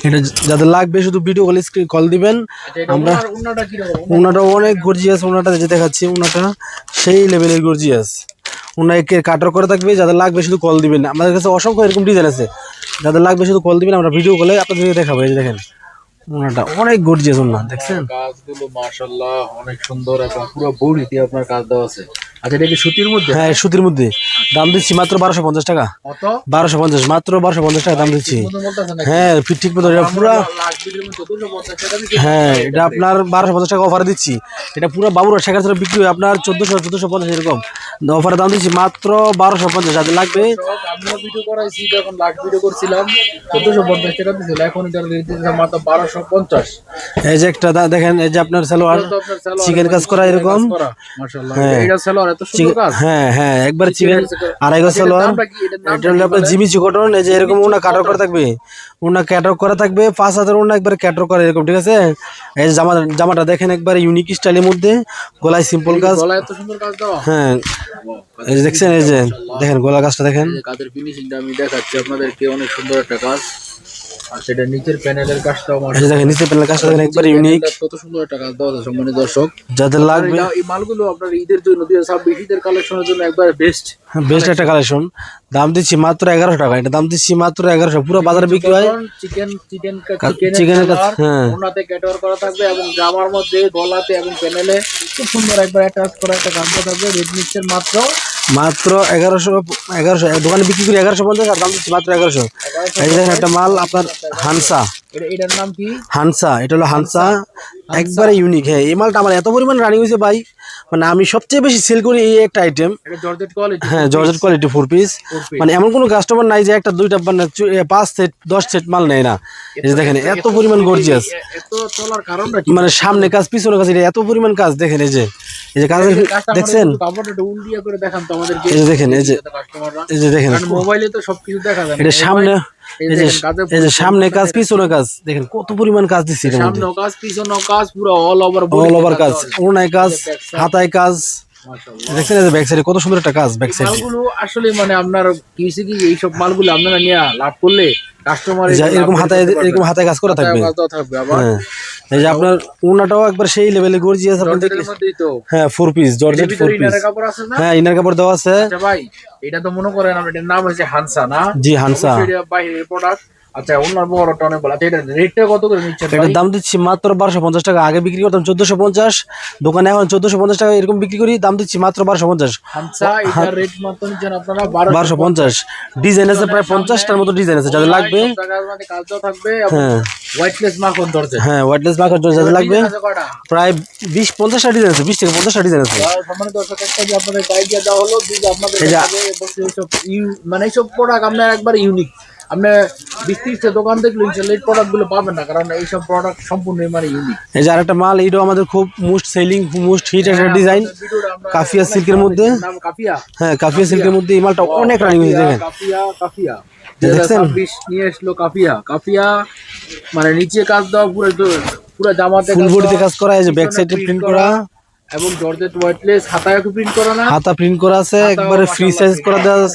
Speaker 2: এটা যাদের লাগবে শুধু ভিডিও কল স্ক্রিন কল দিবেন।
Speaker 1: আমরা কি রকম
Speaker 2: ওনাটা অনেক গর্জিয়াস ওনাটা যে দেখাচ্ছি ওনাটা সেই লেভেলের গর্জিয়াস ওনাকে কাটার করে থাকবে যাদের লাগবে শুধু কল দিবেন। আমাদের কাছে অসংখ্য এরকম ডিজাইন আছে। যাদের লাগবে শুধু কল দিবেন, আমরা ভিডিও কলে আপনাদেরকে দেখাবো। এই যে দেখেন, ওনাটা অনেক গর্জিয়াস ওনা দেখছেন?
Speaker 1: গাছগুলো, মাশাআল্লাহ, অনেক সুন্দর এবং পুরো বডিতে আপনার কাজ দেওয়া আছে। আচ্ছা এটা কি সুতির মধ্যে?
Speaker 2: হ্যাঁ সুতির মধ্যে। দাম দিচ্ছি মাত্র বারোশো পঞ্চাশ টাকা। বারোশো পঞ্চাশ মাত্র বারোশো পঞ্চাশ টাকা দাম দিচ্ছি। হ্যাঁ ঠিক মতো এটা পুরো
Speaker 1: লাখ বিটের মধ্যে 250 টাকা দিচ্ছে
Speaker 2: হ্যাঁ এটা আপনার বারোশো পঞ্চাশ টাকা অফারে দিচ্ছি। এটা পুরো বাবুরা শেখার ধরে বিক্রি হয়। আপনার চোদ্দোশো চোদ্দোশো পঞ্চাশ এরকম। অফারে দাম দিচ্ছি মাত্র বারোশো পঞ্চাশ। যাদের লাগবে
Speaker 1: দর্শক, ভিডিও করাইছি যখন লাখ ভিডিও করছিলাম। চোদ্দশো পঞ্চাশ টাকা দিছিল এখন এটা মাত্র বারোশো পঞ্চাশ।
Speaker 2: এই যে একটা দেখেন এই যে আপনার সালোয়ার চিকেন কাজ করা এরকম। হ্যাঁ।
Speaker 1: এটা সেলর এত সুন্দর কাজ
Speaker 2: হ্যাঁ হ্যাঁ একবার চিকেন আড়াই গজ
Speaker 1: নামটা
Speaker 2: এটা হলো আপনার চিকটন এই যে এরকম ওনা করা থাকবে। ওনা করা থাকবে পাঁচ ওনা একবার করা এরকম ঠিক আছে? এই জামা জামাটা দেখেন একবার ইউনিক স্টাইলের মধ্যে। গলায় সিম্পল কাজ
Speaker 1: গলায় এত সুন্দর কাজ দেওয়া
Speaker 2: হ্যাঁ এই যে দেখছেন এই যে দেখেন গলা কাজটা দেখেন।
Speaker 1: কাজের ফিনিশিংটা আমি দেখাচ্ছি আপনাদেরকে অনেক সুন্দর একটা কাজ আর সেটা নিচের প্যানেলের কাজটাও
Speaker 2: এই যে দেখেন নিচে প্যানেল কাজটা দেখেন একবার ইউনিক
Speaker 1: কত সুন্দর একটা কাজ দেওয়া আছে সম্মানিত দর্শক।
Speaker 2: যাদের লাগবে
Speaker 1: এই মালগুলো আপনার ঈদের জন্য দুই হাজার ছাব্বিশ ঈদের কালেকশনের জন্য একবার বেস্ট
Speaker 2: বেস্ট একটা কালেকশন দাম দিচ্ছি মাত্র এগারোশো টাকা। এটা দাম দিচ্ছি মাত্র এগারোশো। পুরো বাজারে বিক্রি হয়।
Speaker 1: চিকেন চিকেন
Speaker 2: চিকেনের হ্যাঁ।
Speaker 1: ওনাতে ক্যাটার করা থাকবে এবং জামার মধ্যে গলাতে এবং প্যানেলে খুব সুন্দর একবার অ্যাটাচ করা একটা কাজ থাকবে রেড মিক্সের মাত্র।
Speaker 2: মাত্র এগারোশো এগারোশো দোকানে বিক্রি করি এগারোশো পঞ্চাশ আর দাম দিচ্ছি মাত্র এগারোশো। এই যে দেখেন একটা মাল আপনার হানসা।
Speaker 1: এটা এটার নাম কি?
Speaker 2: হানসা এটা হলো হানসা। একবারে ইউনিক হ্যাঁ এই মালটা আমার এত পরিমাণ রানিং হয়েছে ভাই। মানে আমি সবচেয়ে বেশি সেল করি এই একটা আইটেম হ্যাঁ জর্জেট কোয়ালিটি ফোর পিস মানে এমন কোনো কাস্টমার নাই যে একটা দুইটা মানে পাঁচ সেট দশ সেট মাল নেয় না। এই যে দেখেন এত পরিমাণ গর্জিয়াস মানে সামনে কাজ পিছনে কাজ এত পরিমাণ কাজ দেখেন এই যে। এই যে কাজের দেখছেন?
Speaker 1: আমাদেরকে
Speaker 2: এই যে দেখেন এই যে এই যে দেখেন।
Speaker 1: মোবাইলে তো সবকিছু দেখা যায়।
Speaker 2: এটা সামনে
Speaker 1: এই
Speaker 2: যে এই যে সামনে কাজ পিছনে কাজ দেখেন কত পরিমাণ কাজ দিচ্ছি এটার মধ্যে।
Speaker 1: সামনেও কাজ কাজ পুরো অল ওভার
Speaker 2: অল ওভার কাজ ওনায় কাজ হাতায় কাজ। দেখছেন এই ব্যাক সাইডে কত সুন্দর একটা কাজ ব্যাক সাইডে
Speaker 1: মালগুলো আসলে মানে আপনার কি হয়েছে কি এইসব মালগুলো আপনারা নিয়ে লাভ করলে কাস্টমার
Speaker 2: এরকম হাতায় এরকম হাতায় কাজ করা থাকবে। হ্যাঁ। এই যে আপনার ওনাটাও একবার সেই লেভেলে গর্জিয়াস আপনি দেখলে
Speaker 1: জর্জেটের মধ্যেই তো।
Speaker 2: হ্যাঁ four piece georgette four piece
Speaker 1: ইনারের কাপড় আছে না?
Speaker 2: হ্যাঁ ইনার কাপড় দেওয়া আছে।
Speaker 1: আচ্ছা ভাই এটা তো মনে করেন এটার নাম হচ্ছে হানসা না?
Speaker 2: জি হানসা
Speaker 1: বাইরের প্রোডাক্ট আচ্ছা ওনার বড়টা অনেক বলা আচ্ছা এটা রেটটা কত করে নিচ্ছেন
Speaker 2: এটার দাম দিচ্ছি মাত্র বারোশো পঞ্চাশ টাকা। আগে বিক্রি করতাম চোদ্দশো পঞ্চাশ দোকানে এখন চোদ্দশো পঞ্চাশ টাকা এরকম বিক্রি করি দাম দিচ্ছি মাত্র বারোশো পঞ্চাশ।
Speaker 1: হানসা এটার রেট মাত্র নিচ্ছেন আপনারা বারো
Speaker 2: বারোশো পঞ্চাশ। ডিজাইন আছে প্রায় পঞ্চাশটার মতো ডিজাইন আছে যাদের লাগবে।
Speaker 1: থাকবে
Speaker 2: হ্যাঁ।
Speaker 1: হোয়াইটলেস মাখন দরজা
Speaker 2: হ্যাঁ লাগবে। প্রায় বিশ পঞ্চাশটা ডিজাইন আছে বিশ থেকে পঞ্চাশটা ডিজাইন আছে।
Speaker 1: সম্মানিত দর্শক একটা যে আপনাদের আইডিয়া দেওয়া হলো যে মানে এইসব প্রোডাক্ট আপনার একবার ইউনিক আপনি বিস্তৃত দোকান দেখলে ইনশাল্লাহ এই প্রোডাক্টগুলো পাবেন না কারণ এইসব প্রোডাক্ট সম্পূর্ণ মানে ইউনিক
Speaker 2: এই যে আরেকটা মাল এইটাও আমাদের খুব মোস্ট সেলিং মোস্ট হিট একটা ডিজাইন কাফিয়া সিল্কের মধ্যে।
Speaker 1: কাফিয়া।
Speaker 2: হ্যাঁ কাফিয়া সিল্কের মধ্যে এই মালটা অনেক রানিং হয়েছে দেখেন।
Speaker 1: কাফিয়া কাফিয়া।
Speaker 2: দেখছেন?
Speaker 1: নিয়ে আসলো কাফিয়া। কাফিয়া মানে নিচে কাজ দেওয়া পুরো পুরো জামাতে
Speaker 2: ফুল
Speaker 1: কাজ
Speaker 2: বডিতে কাজ করা এই যে ব্যাক
Speaker 1: পিছনে
Speaker 2: সাইডে প্রিন্ট করা
Speaker 1: এবং জর্জেট ওয়াইটলেস হাতায় প্রিন্ট করা না।
Speaker 2: হাতা প্রিন্ট করা আছে একবারে ফ্রি সাইজ করা দেওয়া।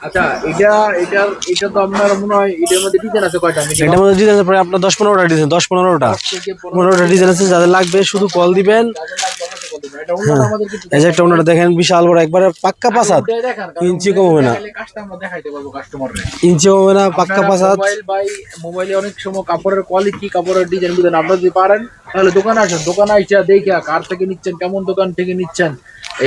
Speaker 1: আচ্ছা এটা এটা এটা তো আপনার মনে হয় এটার মধ্যে ডিজাইন আছে কয়টা
Speaker 2: এটার মধ্যে ডিজাইন প্রায় আপনার দশ পনেরোটা ডিজাইন দশ পনেরোটা।
Speaker 1: দশ থেকে পনেরো
Speaker 2: পনেরোটা ডিজাইন আছে। যাদের লাগবে শুধু কল দিবেন।
Speaker 1: যাদের লাগবে আমাকে বলতে পারেন। এটা অন্যটা আমাদের কিছু
Speaker 2: এই যে একটা ওনারা দেখেন বিশাল বড় একবারে পাক্কা পাসাদ।
Speaker 1: উঠায় দেখান, কারণ
Speaker 2: ইঞ্চি কম না।
Speaker 1: দেখাইলে কাস্টমার দেখাইতে পারব কাস্টমাররে
Speaker 2: ইঞ্চি হবে না পাক্কা পাসাদ।
Speaker 1: মোবাইলে অনেক সময় কাপড়ের কোয়ালিটি কাপড়ের ডিজাইন বুঝেন। আপনারা যদি পারেন তাহলে দোকানে আসেন। দোকানে আইসা দেখে কার থেকে নিচ্ছেন কেমন দোকান থেকে নিচ্ছেন।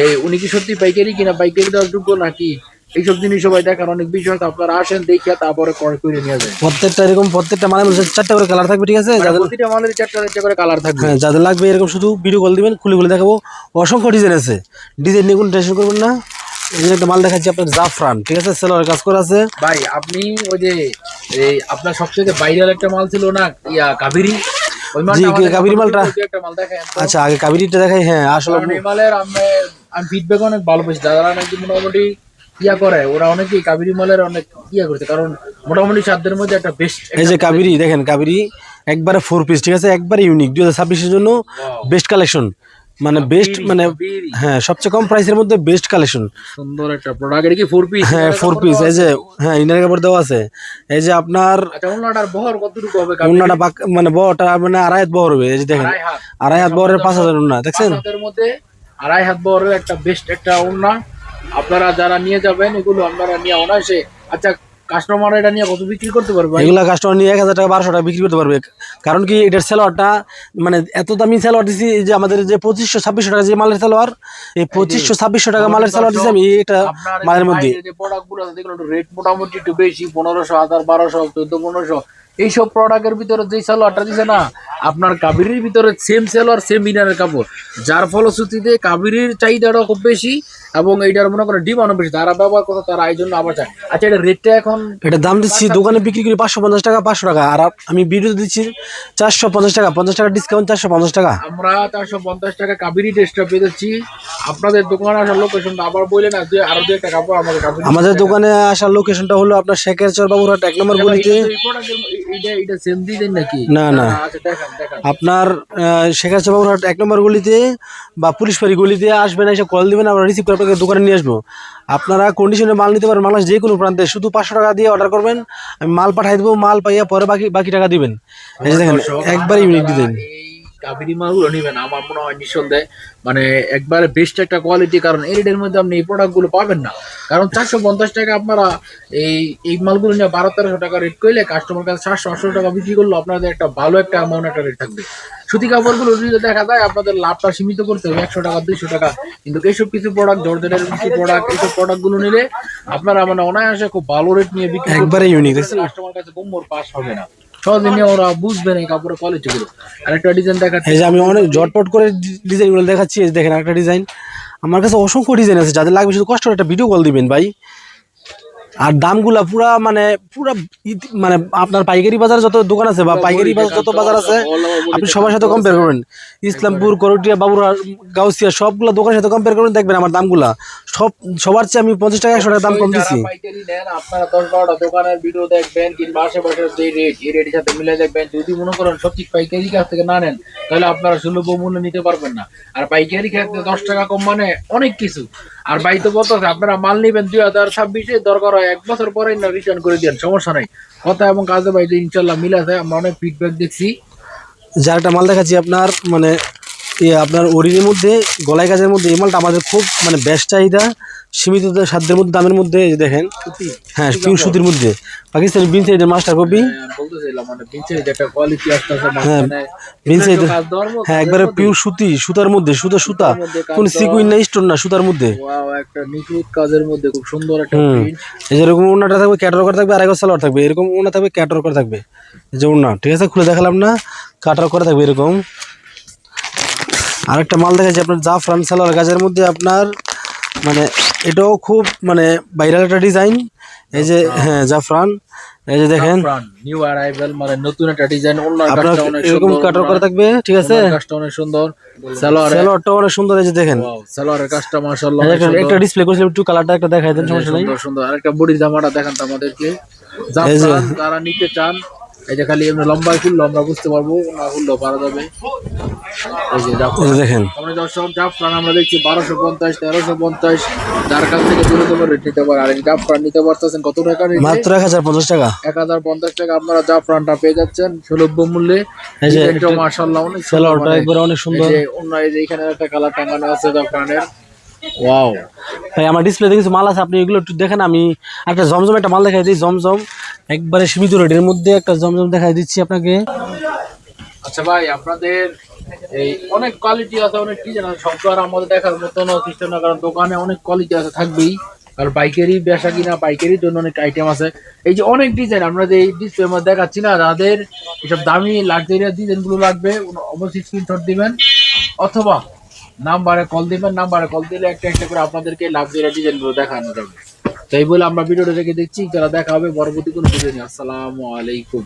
Speaker 1: এই উনি কি সত্যি পাইকারি কিনা? পাইকারি দেওয়ার যোগ্য নাকি? এইসব জিনিস সবাই দেখার অনেক বিষয় আছে আপনারা আসেন দেখে তারপরে ক্রয় করে নিয়ে যাবেন।
Speaker 2: প্রত্যেকটা এরকম প্রত্যেকটা মানে চারটা করে কালার থাকবে ঠিক আছে? যাদের
Speaker 1: প্রতিটা মালের চারটা চারটা করে কালার থাকবে।
Speaker 2: হ্যাঁ যাদের লাগবে এরকম শুধু ভিডিও কল দিবেন খুলে খুলে দেখাবো। অসংখ্য ডিজাইন আছে। ডিজাইন নিয়ে কোনো টেনশন করবেন না। এই একটা মাল দেখাচ্ছি আপনার জাফরান ঠিক আছে? সেলোয়ার কাজ করা আছে।
Speaker 1: ভাই আপনি ওই যে এই আপনার সবচেয়ে ভাইরাল একটা মাল ছিল না ইয়া কাবেরি? মালটা
Speaker 2: জি, কাবেরী মালটা।
Speaker 1: একটা মাল
Speaker 2: আচ্ছা আগে কাবিরিটা দেখাই হ্যাঁ আসলে
Speaker 1: মালের আমি আমি ফিডব্যাক অনেক ভালো পেয়েছি। যারা নাকি মোটামুটি ইয়া করে। ওরা অনেকেই কাবেরি মালের অনেক ইয়া করছে কারণ মোটামুটি সাধ্যের মধ্যে একটা বেস্ট
Speaker 2: এই যে কাবেরি। দেখেন কাবেরি একবারে ফোর পিস ঠিক আছে? একবারে ইউনিক দুই হাজার ছাব্বিশের জন্য বেস্ট কালেকশন মানে বেস্ট মানে হ্যাঁ সবচেয়ে কম প্রাইসের মধ্যে বেস্ট কালেকশন
Speaker 1: সুন্দর একটা প্রোডাক্ট এটা কি ফোর পিস
Speaker 2: হ্যাঁ ফোর পিস এই যে হ্যাঁ ইনার কাপড় দেওয়া আছে। এই যে আপনার
Speaker 1: আচ্ছা ওনাটার বহর কতটুকু হবে
Speaker 2: উন্নাটা মানে বড়টা মানে আড়াই হাত বহর হবে এই যে দেখেন।
Speaker 1: আড়াই হাত।
Speaker 2: বহরের পাঁচ হাজার উন্না দেখছেন?
Speaker 1: মধ্যে আড়াই হাত বহরের একটা বেস্ট একটা ওড়না। আপনারা যারা নিয়ে যাবেন এগুলো আপনারা নিয়ে অনায়াসে আচ্ছা কাস্টমার এটা নিয়ে কত বিক্রি করতে পারবে?
Speaker 2: এগুলা কাস্টমার নিয়ে এক হাজার টাকা বারোশো টাকা বিক্রি করতে পারবে। কারণ কি এটার সেলোয়ারটা মানে এত দামি সেলোয়ার দিছি যে আমাদের যে পঁচিশশো ছাব্বিশশো টাকা যে মালের সেলোয়ার এই পঁচিশশো ছাব্বিশশো টাকা মালের সেলোয়ার দিছি আমি এটা মালের মধ্যে।
Speaker 1: বাইরের যে প্রোডাক্ট আছে যেগুলো রেট মোটামুটি একটু বেশি পনেরোশো হাজার বারোশো চোদ্দ পনেরোশো। এইসব প্রোডাক্টের ভিতরে যে সালোয়ারটা দিছে না আপনার কাবেরির ভিতরে সেম সালোয়ার সেম ইনারের কাপড়। যার ফলশ্রুতিতে কাবেরির চাহিদাটাও খুব বেশি এবং এইটার মনে করেন ডিমান্ডও বেশি। তারা ব্যবহার করতে তারা এই জন্য আবার চায়। আচ্ছা এটা রেটটা এখন?
Speaker 2: এটা দাম দিচ্ছি দোকানে বিক্রি করি পাঁচশো পঞ্চাশ টাকা পাঁচশো টাকা। আর আমি ভিডিও দিচ্ছি চারশো পঞ্চাশ টাকা পঞ্চাশ টাকা ডিসকাউন্ট চারশো পঞ্চাশ টাকা।
Speaker 1: আমরা চারশো পঞ্চাশ টাকা কাবেরি টেস্টটা পেয়েছি আপনাদের দোকানে আসার লোকেশনটা আবার বললেন আর আরও দু একটা কাপড় আমাদের
Speaker 2: আমাদের দোকানে আসার লোকেশনটা হলো আপনার শেখের চর বাবুরহাট এক নম্বর গলিতে।
Speaker 1: এই প্রোডাক্টের এটা এটা সেম দিবেন নাকি?
Speaker 2: না না।
Speaker 1: আচ্ছা দেখান দেখান।
Speaker 2: আপনার শেখ শেখার চর বাবুরহাট এক নম্বর গলিতে বা পুলিশ ফাঁড়ি গলিতে আসবেন এসে কল দিবেন আমরা রিসিভ করে আপনাকে দোকানে নিয়ে আসব। আপনারা কন্ডিশনে মাল নিতে পারেন মানুষ যে কোনো প্রান্তে। শুধু পাঁচশো টাকা দিয়ে অর্ডার করবেন আমি মাল পাঠাই দেবো মাল পাইয়া পরে বাকি বাকি টাকা দিবেন। দেখেন একবারে ইউনিক ডিজাইন
Speaker 1: এই কাবেরি মালগুলো নিবেন আমার মনে হয় নিঃসন্দেহে। মানে একবারে বেস্ট একটা কোয়ালিটি কারণ মধ্যে আপনি এই প্রোডাক্টগুলো পাবেন না। কারণ চারশো পঞ্চাশ টাকা আপনারা এই এই মালগুলো নিয়ে বারো তেরোশো টাকা রেট করলে কাস্টমার কাছে সাতশো আটশো টাকা বিক্রি করলে আপনাদের একটা ভালো একটা অ্যামাউন্ট একটা রেট থাকবে। সুতি কাপড়গুলো যদি দেখা যায় আপনাদের লাভটা সীমিত করতে হবে একশো টাকা দুইশো টাকা। কিন্তু এইসব কিছু প্রোডাক্ট জর্জেটের কিছু প্রোডাক্ট এইসব প্রোডাক্টগুলো নিলে আপনারা মানে অনায়াসে খুব ভালো রেট নিয়ে বিক্রি
Speaker 2: একবারে ইউনিক
Speaker 1: কাস্টমার কাছে কোমর পাস হবে না। সহজে নিয়ে ওরা বুঝবে না কাপড়ের কোয়ালিটি গুলো। আরেকটা ডিজাইন দেখাচ্ছি।
Speaker 2: এই যে আমি অনেক জটপট করে ডিজাইনগুলো দেখাচ্ছি দেখেন একটা ডিজাইন আমার কাছে অসংখ্য ডিজাইন আছে যাদের লাগবে শুধু কষ্ট করে একটা ভিডিও কল দিবেন ভাই। আর দামগুলা পুরা মানে পুরা মানে আপনার পাইকারি বাজার যত দোকান আছে বা পাইকারি বাজার যত বাজার আছে আপনি সবার সাথে কম্পেয়ার করবেন ইসলামপুর করটিয়া বাবুরা গাউসিয়া সবগুলো দোকানের সাথে কম্পেয়ার করবেন দেখবেন আমার দামগুলা সব সবার চেয়ে আমি পঞ্চাশ টাকা একশো টাকা দাম কম দিচ্ছি
Speaker 1: আপনারা দশ বারোটা দোকানের ভিডিও দেখবেন কিংবা আশেপাশের যে রেট এই রেটের সাথে মিলে দেখবেন। যদি মনে করেন সত্যি পাইকারি কাছ থেকে না নেন তাহলে আপনারা সুলভ মূল্যে নিতে পারবেন না। আর পাইকারি ক্ষেত্রে দশ টাকা কম মানে অনেক কিছু। আর বাই তো বলতেছে আপনারা মাল নিবেন দুই হাজার ছাব্বিশে দরকার হয় এক বছর পরে না রিটার্ন করে দেন সমস্যা নাই। কথা এবং কাজে বাইতে ইনশাল্লাহ মিল আছে আমরা অনেক ফিডব্যাক দেখছি।
Speaker 2: যার একটা মাল দেখাচ্ছি আপনার মানে আপনার অরিনের মধ্যে গলাই গাছের মধ্যে এই মালটা আমাদের খুব মানে বেশ চাহিদা। সীমিত সাধ্যের মধ্যে দামের মধ্যে দেখেন। হ্যাঁ পিউ সুতির মধ্যে। পাকিস্তানি বিন সাইডের মাস্টার কপি
Speaker 1: হ্যাঁ,
Speaker 2: বিন সাইড
Speaker 1: কাজ ধর্ম
Speaker 2: হ্যাঁ একবারে পিউর সুতি সুতার মধ্যে সুতা সুতা। কোন সিকুইন না স্টোন না সুতার মধ্যে।
Speaker 1: কাজের মধ্যে খুব সুন্দর একটা
Speaker 2: যেরকম ওনাটা থাকবে ক্যাটার করা থাকবে আর একবার সালোয়ার থাকবে। এরকম ওনা থাকবে ক্যাটার করা থাকবে। যে ওনা ঠিক আছে খুলে দেখালাম না। কাটার করা থাকবে এরকম। আরেকটা মাল দেখাচ্ছি আপনার জাফরান সালোয়ার গাছের মধ্যে আপনার মানে এটাও খুব মানে ভাইরাল একটা ডিজাইন এই যে হ্যাঁ জাফরান। এই যে দেখেন।
Speaker 1: নিউ অ্যারাইভাল মানে নতুন একটা ডিজাইন অন্য কাজটা অনেক
Speaker 2: এরকম
Speaker 1: সুন্দর
Speaker 2: কাটার করা থাকবে ঠিক আছে?
Speaker 1: কাজটা অনেক সুন্দর সালোয়ার
Speaker 2: সালোয়ারটা অনেক সুন্দর এই যে দেখেন।
Speaker 1: সালোয়ারের কাজটা মাশাআল্লাহ
Speaker 2: একটা- একটা ডিসপ্লে করেছিলাম একটু কালারটা একটা দেখাই দেন সমস্যা নাই।
Speaker 1: সুন্দর সুন্দর। আরেকটা বডির জামাটা দেখান তো আমাদেরকে। জাফরান যারা নিতে চান যে খালি এমনি লম্বাই খুললো আমরা বুঝতে পারব না খুললেও পারা যাবে। এই যে
Speaker 2: দেখেন।
Speaker 1: আমরা জাফরান আমরা দেখছি বারোশো পঞ্চাশ তেরোশো পঞ্চাশ। যার কাছ থেকে দূরে দেবো রেট নিতে পারে। আর জাফরান নিতে পারতেছেন কত টাকা
Speaker 2: মাত্র এক হাজার পঞ্চাশ টাকা।
Speaker 1: এক হাজার পঞ্চাশ টাকা আপনারা জাফরানটা পেয়ে যাচ্ছেন সুলভ্য মূল্যে।
Speaker 2: এই যে
Speaker 1: ডিজাইনটাও অনেক সুন্দর মানে
Speaker 2: একবারে অনেক সুন্দর।
Speaker 1: অন্য এখানে একটা কালার টাঙানো আছে জাফরানের। ওয়াও
Speaker 2: ভাই আমার ডিসপ্লেতে কিছু মাল আছে আপনি এগুলো একটু দেখেন আমি একটা জমজম একটা মাল দেখাই দিই জমজম। একবারে সীমিত রেটের মধ্যে একটা জমজম দেখাই দিচ্ছি আপনাকে।
Speaker 1: আচ্ছা ভাই আপনাদের এই অনেক কোয়ালিটি আছে অনেক ডিজাইন আছে সব আর আমাদের দেখার মতো না সিস্টেম না কারণ দোকানে অনেক কোয়ালিটি আছে থাকবেই। আর পাইকারি বেচা কিনা পাইকারির জন্য অনেক আইটেম আছে। এই যে অনেক ডিজাইন আমরা যে এই ডিসপ্লে মধ্যে দেখাচ্ছি না তাদের এসব দামি লাক্সারিয়াস ডিজাইনগুলো লাগবে অবশ্যই স্ক্রিনশট দিবেন। অথবা নাম্বারে কল দিবেন, নাম্বারে কল দিলে একটা একটা করে আপনাদেরকে লাক্সারিয়াস ডিজাইনগুলো দেখানো যাবে। তাই বলে আমরা ভিডিওটা রেখে দেখছি যারা দেখা হবে, পরবর্তী কোনো ভিডিও নিয়ে। আসসালামু আলাইকুম।